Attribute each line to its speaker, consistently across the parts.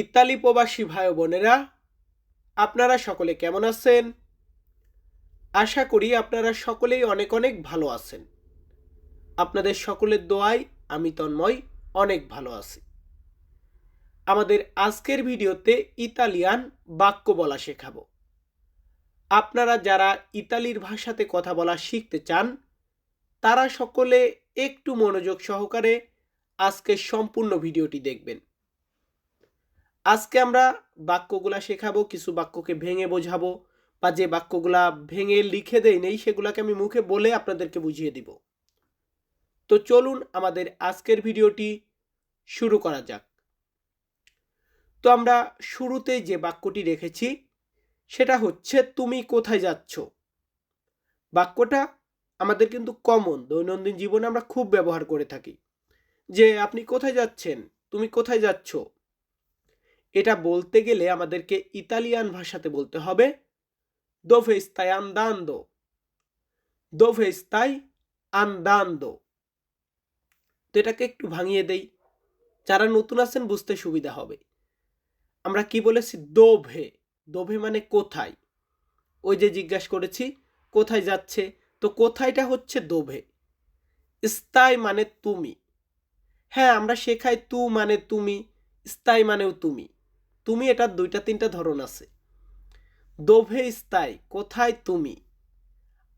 Speaker 1: Italy প্রবাসী ভাই বোনেরা, আপনারা সকলে কেমন আছেন? আশা করি আপনারা সকলেই অনেক অনেক ভালো আছেন। আপনাদের সকলের দোয়ায় আমি তন্ময় অনেক ভালো আছি। আমাদের আজকের ভিডিওতে ইতালিয়ান বাক্য বলা শেখাবো। আপনারা যারা ইতালির ভাষাতে কথা বলা শিখতে চান, তারা সকলে একটু মনোযোগ সহকারে আজকের সম্পূর্ণ ভিডিওটি দেখবেন। আজকে আমরা বাক্যগুলা শেখাবো, কিছু বাক্যকে ভেঙে বোঝাবো বা যে বাক্যগুলা ভেঙে লিখে দেই নেই, সেগুলাকে আমি মুখে বলে আপনাদেরকে বুঝিয়ে দিব। তো চলুন আমাদের আজকের ভিডিওটি শুরু করা যাক। তো আমরা শুরুতে যে বাক্যটি রেখেছি, সেটা হচ্ছে, তুমি কোথায় যাচ্ছ? বাক্যটা আমাদের কিন্তু কমন দৈনন্দিন জীবনে আমরা খুব ব্যবহার করে থাকি। যে, আপনি কোথায় যাচ্ছেন? তুমি কোথায় যাচ্ছ? এটা বলতে গেলে আমাদেরকে ইতালিয়ান ভাষাতে বলতে হবে দোভে স্তাই আন্দান্দো দোভে স্তাই আন্দান্দো তো এটাকে একটু ভাঙিয়ে দেই, যারা নতুন আছেন বুঝতে সুবিধা হবে। আমরা কি বলেছি? দোভে দোভে মানে কোথায়? ওই যে জিজ্ঞাসা করেছি, কোথায় যাচ্ছে? তো কোথায়টা হচ্ছে দোভে স্থায় মানে তুমি। হ্যাঁ আমরা শেখাই তু মানে তুমি স্থায়ী মানেও তুমি। তুমি এটার দুইটা, তিনটা ধরন আছে। দোভে স্থায়ী কোথায় তুমি?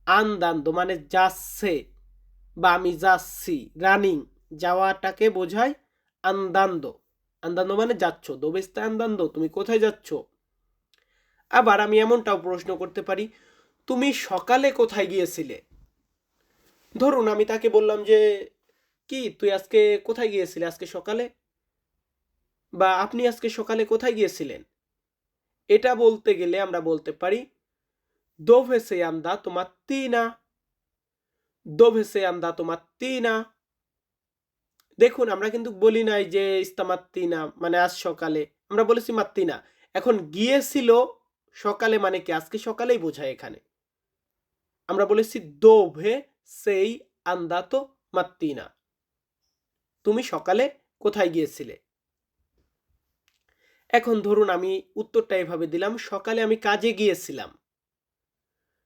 Speaker 1: আন্দান্দ মানে যাচ্ছে বা আমি যাচ্ছি, রানিং, যাওয়াটাকে বোঝায় আন্দান্দ আন্দান্দ মানে যাচ্ছ স্থায়ী আন্দান্দ তুমি কোথায় যাচ্ছ? আবার আমি এমনটাও প্রশ্ন করতে পারি, তুমি সকালে কোথায় গিয়েছিলে? ধরুন আমি তাকে বললাম যে, কি, তুই আজকে কোথায় গিয়েছিলে? আজকে সকালে? বা আপনি আজকে সকালে কোথায় গিয়েছিলেন? এটা বলতে গেলে আমরা বলতে পারি, দোভে সে তোমার তিনা, দোভে সে আন্দা তোমার তিনা। দেখুন, আমরা কিন্তু বলি নাই যে ইস্তামাত্তিনা মানে আজ সকালে। আমরা বলেছি মাত্তিনা এখন গিয়েছিল সকালে মানে কি? আজকে সকালেই বোঝায় এখানে। আমরা বলেছি, দোভে সেই আন্দাতো মাত্তিনা তুমি সকালে কোথায় গিয়েছিলে? এখন ধরুন আমি উত্তরটা এভাবে দিলাম, সকালে আমি কাজে গিয়েছিলাম।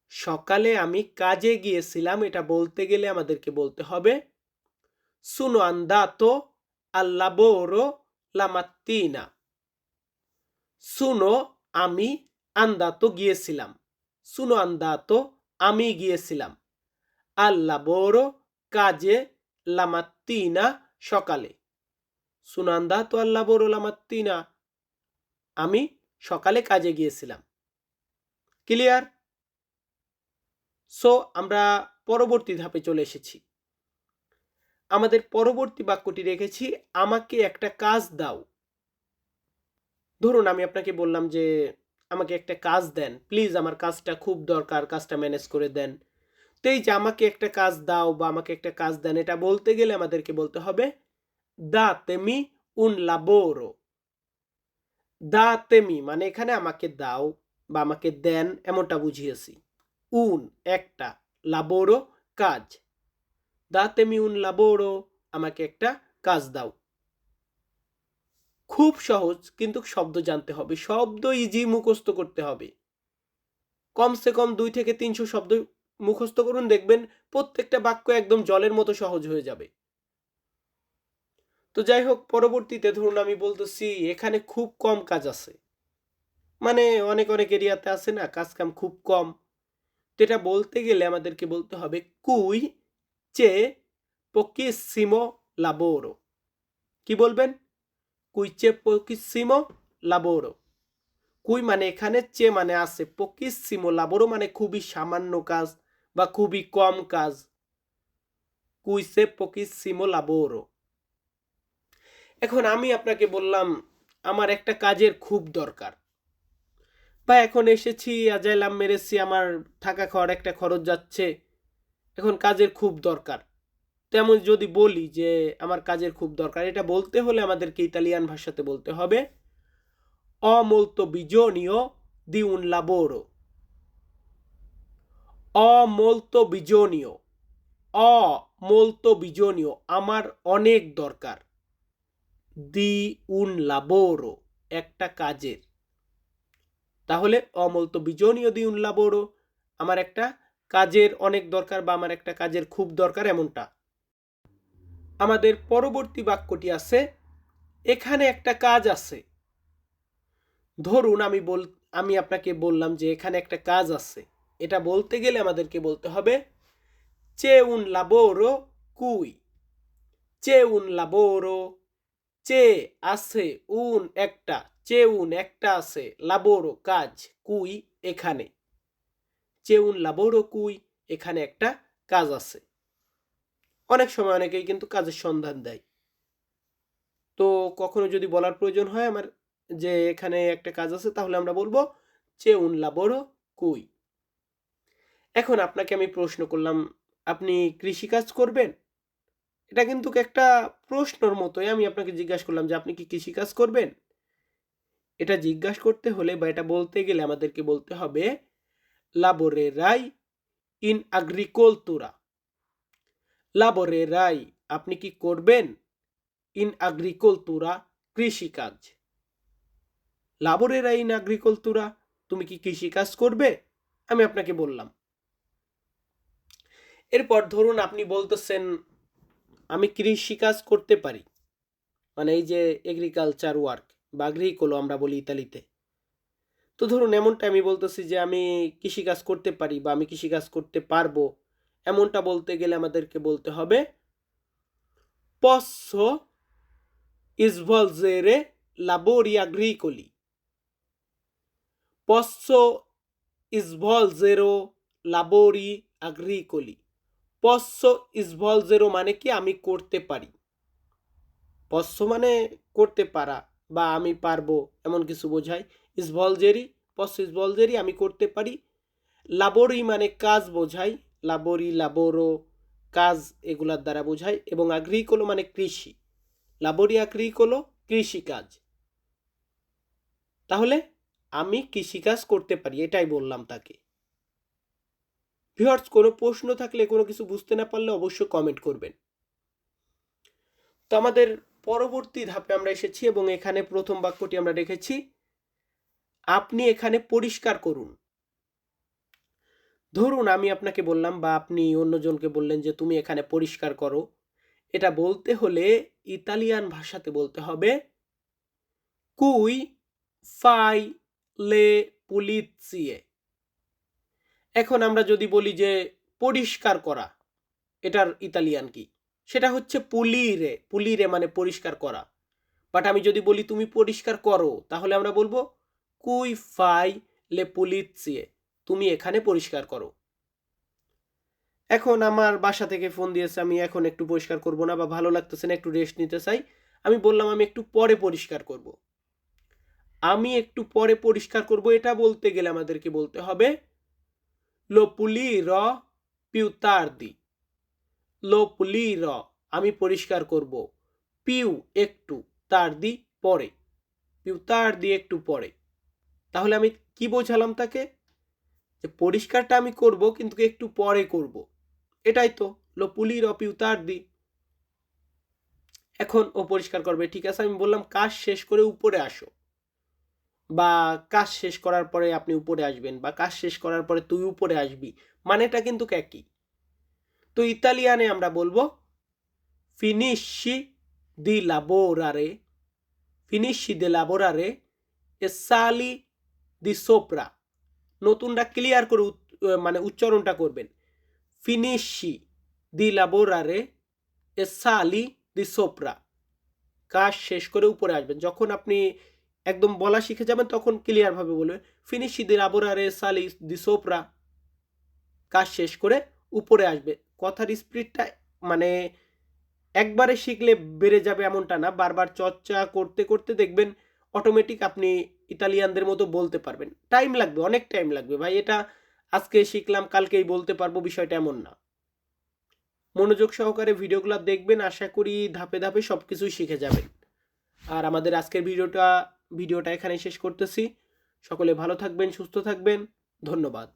Speaker 1: সকালে আমি কাজে গিয়েছিলাম, এটা বলতে গেলে আমাদেরকে বলতে হবে, সুনো আন্দাতো আল্লাবোরো লামাত্তিনা। সুনো আমি আন্দাতো গিয়েছিলাম। সুনো আন্দাতো আমি গিয়েছিলাম। আল্লাবোরো কাজে লামাত্তিনা সকালে। সুনান্দা তো আল্লাহ বড় লামাত্তিনা। আমি সকালে কাজে গিয়েছিলাম। ক্লিয়ার সো আমরা পরবর্তী ধাপে চলে এসেছি। আমাদের পরবর্তী বাক্যটি রেখেছি, আমাকে একটা কাজ দাও। ধরুন, আমি আপনাকে বললাম যে, আমাকে একটা কাজ দেন। প্লিজ আমার কাজটা খুব দরকার, কাজটা ম্যানেজ করে দেন। তো এই যে, আমাকে একটা কাজ দাও বা আমাকে একটা কাজ দেন, এটা বলতে গেলে আমাদেরকে বলতে হবে দা তেমি উন লাবোরো দাতেমি মানে এখানে আমাকে দাও বা আমাকে দেন এমনটা বুঝিয়েছি। উন, একটা লাবোরো কাজ। দা তেমি উন লাবোরো আমাকে একটা কাজ দাও। খুব সহজ, কিন্তু শব্দ জানতে হবে। শব্দ ইজি মুখস্থ করতে হবে। কমসে কম দুই থেকে তিনশো শব্দ মুখস্থ করুন, দেখবেন প্রত্যেকটা বাক্য একদম জলের মতো সহজ হয়ে যাবে। তো যাই হোক পরবর্তীতে ধরুন আমি বলতেছি, এখানে খুব কম কাজ আছে। মানে অনেক অনেক এরিয়াতে আছে না কাজ কাম খুব কম। তো এটা বলতে গেলে আমাদেরকে বলতে হবে, কুই চে পকিসিমো লাবোরো। কি বলবেন? কুই চে পকিসিমো লাবোরো। কুই মানে এখানে, চে মানে আছে। পকিসিমো লাবোরো মানে খুবই সামান্য কাজ বা খুবই কম কাজ। কুইসে পকিসিমো লাবোরো। এখন আমি আপনাকে বললাম, আমার একটা কাজের খুব দরকার। বা এখন এসেছি, আজাইলাম মেরেছি, আমার থাকা খাওয়ার একটা খরচ যাচ্ছে। এখন কাজের খুব দরকার। তেমন যদি বলি যে, আমার কাজের খুব দরকার, এটা বলতে হলে আমাদেরকে ইতালিয়ান ভাষাতে বলতে হবে অমলতো বিজনীয় দি un lavoro অমলতো বিজনীয় অ বিজনীয় আমার অনেক দরকার। দি un lavoro একটা কাজের। তাহলে অমলতো বিজনীয় দি উন লাবোরো, আমার একটা কাজের অনেক দরকার বা আমার একটা কাজের খুব দরকার এমনটা। আমাদের পরবর্তী বাক্যটি আছে, এখানে একটা কাজ আছে। ধরুন আমি বল, আমি আপনাকে বললাম যে এখানে একটা কাজ আছে। এটা বলতে গেলে আমাদেরকে বলতে হবে, চে উন লাবোরো কুই। চে উন লাবোরো চে আছে উন একটা, চে উন একটা আছে, লাবোরো কাজ কুই এখানে। চে উন লাবোরো কুই এখানে একটা কাজ আছে। অনেক সময় অনেকেই কিন্তু কাজের সন্ধান দেয়। তো কখনো যদি বলার প্রয়োজন হয় আমার যে এখানে একটা কাজ আছে, তাহলে আমরা বলব চে উন লাবোরো কুই। এখন আপনাকে আমি প্রশ্ন করলাম, আপনি কৃষিকাজ করবেন? এটা কিন্তু একটা প্রশ্নর মতোই আমি আপনাকে জিজ্ঞাসা করলাম যে আপনি কি কৃষিকাজ করবেন? এটা জিজ্ঞাসা করতে হলে বা এটা বলতে গেলে আমাদেরকে বলতে হবে, লাবোরে রাই ইন আগ্রিকোলতুরা লাবোরে রাই, আপনি কি করবেন? ইন আগ্রিকোলতুরা কৃষিকাজ। লাবোরে রাই ইন আগ্রিকোলতুরা তুমি কি কৃষিকাজ করবে? আমি আপনাকে বললাম। এরপর ধরুন আপনি বলতেছেন আমি কৃষিকাজ করতে পারি। মানে এই যে এগ্রিকালচার ওয়ার্ক বা আগ্রিকোলো আমরা বলি ইতালিতে। তো ধরুন এমনটা আমি বলতেছি যে আমি কৃষিকাজ করতে পারি বা আমি কৃষিকাজ করতে পারব, এমনটা বলতে গেলে আমাদেরকে বলতে হবে পsso svolgere lavori agricoli? Posso svolgere lavori agricoli posso svolgere মানে কি আমি করতে পারি? posso মানে করতে পারা বা আমি পারব এমন কিছু বোঝায়। ইসভলজেরি পস ইসভলজেরি আমি করতে পারি। লাবোরি মানে কাজ বোঝায়। লাবোরি লাবোরো কাজ এগুলার দ্বারা বোঝায় এবং আগ্রিকোলো মানে কৃষি। লাবোরি আগ্রিকোলো কৃষিকাজ। তাহলে আমি কৃষিকাজ করতে পারি, এটাই বললাম তাকে। ভিউয়ার্স, কোনো প্রশ্ন থাকলে, কোনো কিছু বুঝতে না পারলে অবশ্যই কমেন্ট করবেন। তো আমাদের পরবর্তী ধাপে আমরা এসেছি এবং এখানে প্রথম বাক্যটি আমরা রেখেছি, আপনি এখানে পরিষ্কার করুন। ধরুন, আমি আপনাকে বললাম বা আপনি অন্যজনকে বললেন যে, তুমি এখানে পরিষ্কার করো। এটা বলতে হলে ইতালিয়ান ভাষাতে বলতে হবে, কুই ফাই লে পুলিচিয়ে এখন আমরা যদি বলি যে পরিষ্কার করা, এটার ইতালিয়ান কি? সেটা হচ্ছে পুলিরে পুলিরে মানে পরিষ্কার করা। বাট আমি যদি বলি তুমি পরিষ্কার করো, তাহলে আমরা বলব কুই ফাই লে পুলিচিয়ে তুমি এখানে পরিষ্কার করো। এখন আমার বাসা থেকে ফোন দিয়েছে, আমি এখন একটু পরিষ্কার করব না বা ভালো লাগতেছে না, একটু রেস্ট নিতে চাই। আমি বললাম আমি একটু পরে পরিষ্কার করব। আমি একটু পরে পরিষ্কার করব, এটা বলতে গেলে আমাদেরকে বলতে হবে পুলি র পিউতার্দি লো পুলি র আমি পরিষ্কার করব। পিউ একটু তার দি পরে। পিউ তার দি একটু পরে। তাহলে আমি কি বোঝালাম তাকে? যে পরিষ্কারটা আমি করব, কিন্তু একটু পরে করব। এটাই তো। লো পুলি র পিউ তার দি এখন ও পরিষ্কার করবে। ঠিক আছে, আমি বললাম কাজ শেষ করে উপরে আসো। বা কাজ শেষ করার পরে আপনি উপরে আসবেন বা কাজ শেষ করার পরে তুই উপরে আসবি, মানেটা কিন্তু একই। তো ইতালিয়ানে আমরা বলব ফিনিশি দি লাবোরারে ফিনিশি দি লাবোরারে এ সালি দি সোপরা নতুনটা ক্লিয়ার করে মানে উচ্চারণটা করবেন। ফিনিশি দি লাবোরারে এ সালি দি সোপরা কাজ শেষ করে উপরে আসবেন। যখন আপনি একদম বলা শিখে যাবেন, তখন ক্লিয়ারভাবে বলবেন ফিনিশি দি লাবোরারে সালি দি সোপরা কাজ শেষ করে উপরে আসবে। কথার স্পিডটা মানে একবারে শিখলে বেড়ে যাবে এমনটা না। বারবার চর্চা করতে করতে দেখবেন অটোমেটিক আপনি ইতালিয়ানদের মতো বলতে পারবেন। টাইম লাগবে, অনেক টাইম লাগবে। ভাই, এটা আজকে শিখলাম, কালকেই বলতে পারব, বিষয়টা এমন না। মনোযোগ সহকারে ভিডিওগুলো দেখবেন, আশা করি ধাপে ধাপে সব কিছুই শিখে যাবেন। আর আমাদের আজকের ভিডিওটা ভিডিওটা এখানে শেষ করতেছি। সকলে ভালো থাকবেন সুস্থ থাকবেন। ধন্যবাদ।